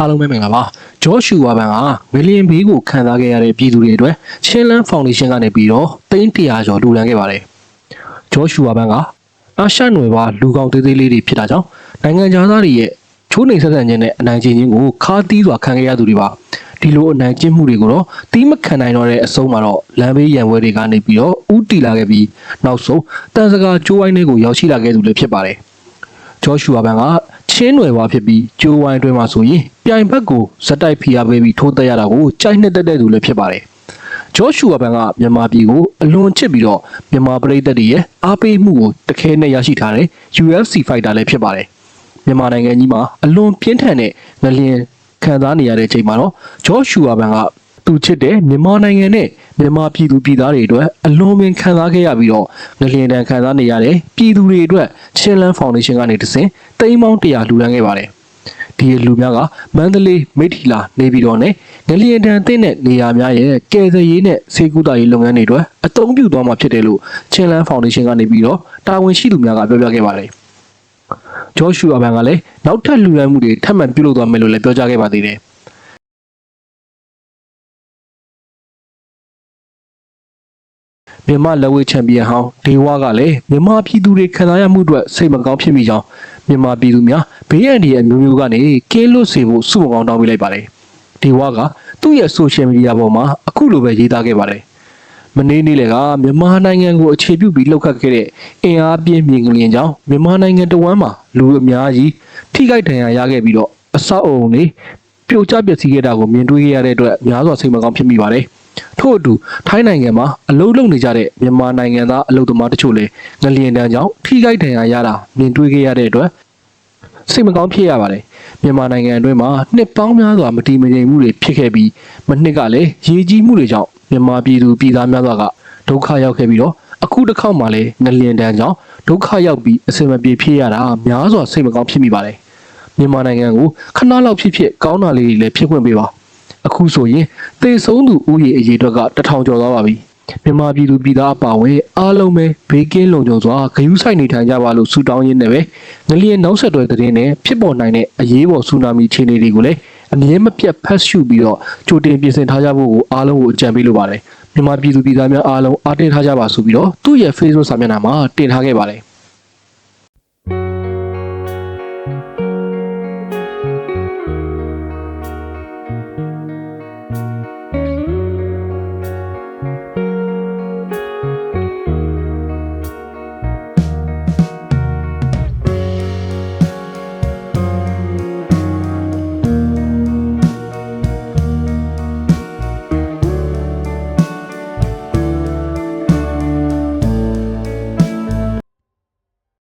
အားလုံးပဲမင်္ဂလာပါဂျော့ရှူဝါဘန်ကမီလီယံဘေးကိုခံစားခဲ့ရတဲ့ပြည်သူတွေအတွက်ချင်းလန်းဖောင်ဒေးရှင်းကနေပြီးတော့သိန်း100ကျော်လှူဒါန်းခဲ့ပါတယ်ဂျော့ရှူဝါဘန်ကအာရှနွယ်ပါလူကောင်းသေးသေးလေးတွေဖြစ်တာကြောင့်နိုင်ငံသားတွေရဲ့ချိုးနှိမ်ဆက်ဆံခြင်းနဲ့အနိုင်ကျင့်ခြင်းကိုခါးသီးစွာခံခဲ့ရသူတွေပါဒီလိုအနိုင်ကျင့်မှုတွေကိုတော့တီးမခံနိုင်တော့တဲ့အဆုံးမှာတော့လမ်းဘေးရန်ဝဲတွေကနေပြီးတော့ဥတီလာခဲ့ပြီးနောက်ဆုံးတန်စကာကျိုးဝိုင်းတွေကိုရောက်ရှိလာခဲ့သူလည်းဖြစ်ပါတယ်ဂျော့ရှူဝါဘန်က ချင်းနွယ်ဝါဖြစ်ပြီးကျိုးဝိုင်းအတွင်းမှာဆိုရင်ပြိုင်ဘက်ကိုဇက်တိုက်ဖိအားပေးပြီးထိုးတက်ရတာကိုကြိုက်နှစ်တက်တဲ့သူလည်းဖြစ်ပါတယ်။ဂျော့ရှူဝါဘန်ကမြန်မာပြည်ကိုအလွန်ချစ်ပြီးတော့မြန်မာပြည်သက်တွေရဲ့အားပေးမှုကိုတခဲနဲ့ရရှိထားတဲ့ UFC fighter လည်းဖြစ်ပါတယ်။မြန်မာနိုင်ငံကြီးမှာအလွန်ပြင်းထန်တဲ့ငလျင်ခံစားနေရတဲ့အချိန်မှာတော့ဂျော့ရှူဝါဘန်က သူချစ်တဲ့မြန်မာနိုင်ငံနဲ့မြန်မာပြည်သူပြည်သားတွေအတွက်အလွန်ပင်ခံစားခဲ့ရပြီးတော့ငလျင်တန်ခံစားနေရတဲ့ပြည်သူတွေအတွက်ချင်းလန်းဖောင်ဒေးရှင်းကနေတဆင့်တိမ်ပေါင်း100လှူဒါန်းခဲ့ပါတယ်။ဒီလူများကမန္တလေးမိထီလာနေပြည်တော်နဲ့ငလျင်တန်တဲ့နေရာများရဲ့ကယ်ဆယ်ရေးနဲ့စေကူတာရေးလုပ်ငန်းတွေအတွက်အသုံးပြုသွားမှာဖြစ်တယ်လို့ချင်းလန်းဖောင်ဒေးရှင်းကနေပြီးတော့တာဝန်ရှိသူများကပြောပြခဲ့ပါတယ်။ဂျော့ရှူအဘန်ကလည်းနောက်ထပ်လူရန်မှုတွေထပ်မံပြုလုပ်သွားမယ်လို့လည်းပြောကြားခဲ့ပါသေးတယ်။ မြန်မာလက်ဝဲချန်ပီယံဟောင်းဒေဝါကလည်းမြန်မာပြည်သူတွေခံစားရမှုအတွက်စိတ်မကောင်းဖြစ်မိကြောင်းမြန်မာပြည်သူများဘေးအန္တရာယ်မျိုးမျိုးကနေကင်းလွတ်စေဖို့စုမကောင်းတောင်းပေးလိုက်ပါတယ်။ဒေဝါကသူ့ရဲ့ဆိုရှယ်မီဒီယာပေါ်မှာအခုလိုပဲရေးသားခဲ့ပါတယ်။မနေ့နေ့လေကမြန်မာနိုင်ငံကိုအခြေပြုပြီးလှုပ်ခတ်ခဲ့တဲ့အင်အားပြင်းမြင်ကလျင်ကြောင့်မြန်မာနိုင်ငံတဝမ်းမှာလူအများကြီးထိခိုက်ဒဏ်ရာရခဲ့ပြီးတော့အဆောက်အုံတွေပြိုကျပျက်စီးခဲ့တာကိုမြင်တွေ့ခဲ့ရတဲ့အတွက်များစွာစိတ်မကောင်းဖြစ်မိပါတယ်။ ထို့အတူထိုင်းနိုင်ငံမှာအလုလုံနေကြတဲ့မြန်မာနိုင်ငံသားအလုသမားတချို့လည်းငလျင်တန်းကြောင့်ထိခိုက်ဒဏ်ရာရတာမြင်တွေ့ခဲ့ရတဲ့အတွက်စိတ်မကောင်းဖြစ်ရပါတယ်မြန်မာနိုင်ငံအတွင်းမှာနှစ်ပေါင်းများစွာမတည်မငြိမ်မှုတွေဖြစ်ခဲ့ပြီးမနှစ်ကလည်းရေကြီးမှုတွေကြောင့်မြန်မာပြည်သူပြည်သားများစွာကဒုက္ခရောက်ခဲ့ပြီးတော့အခုတစ်ခေါက်မှလည်းငလျင်တန်းကြောင့်ဒုက္ခရောက်ပြီးအစင်မပြေဖြစ်ရတာများစွာစိတ်မကောင်းဖြစ်မိပါတယ်မြန်မာနိုင်ငံကိုခဏလောက်ဖြစ်ဖြစ်ကောင်းတာလေးတွေလည်းဖြစ်ခွင့်ပေးပါ အခုဆိုရင်သေဆုံးသူဦးရေအရေအတွက်ကတထောင်ကျော်သွားပါပြီမြန်မာပြည်သူပြည်သားအပါအဝင်အားလုံးပဲဘေးကင်းလုံခြုံစွာဂရုစိုက်နေထိုင်ကြပါလို့ဆုတောင်းရင်းနဲ့ပဲငလျင်နောက်ဆက်တွဲသတင်းနဲ့ဖြစ်ပေါ်နိုင်တဲ့အရေးပေါ်ဆူနာမီခြေအနေတွေကိုလည်းအမြဲမပြတ်ဖတ်ရှုပြီးတော့ကြိုတင်ပြင်ဆင်ထားကြဖို့ကိုအားလုံးကိုအကြံပေးလိုပါတယ်မြန်မာပြည်သူပြည်သားများအားလုံးအားတင်ထားကြပါဆိုပြီးတော့သူ့ရဲ့ Facebook စာမျက်နှာမှာတင်ထားခဲ့ပါတယ်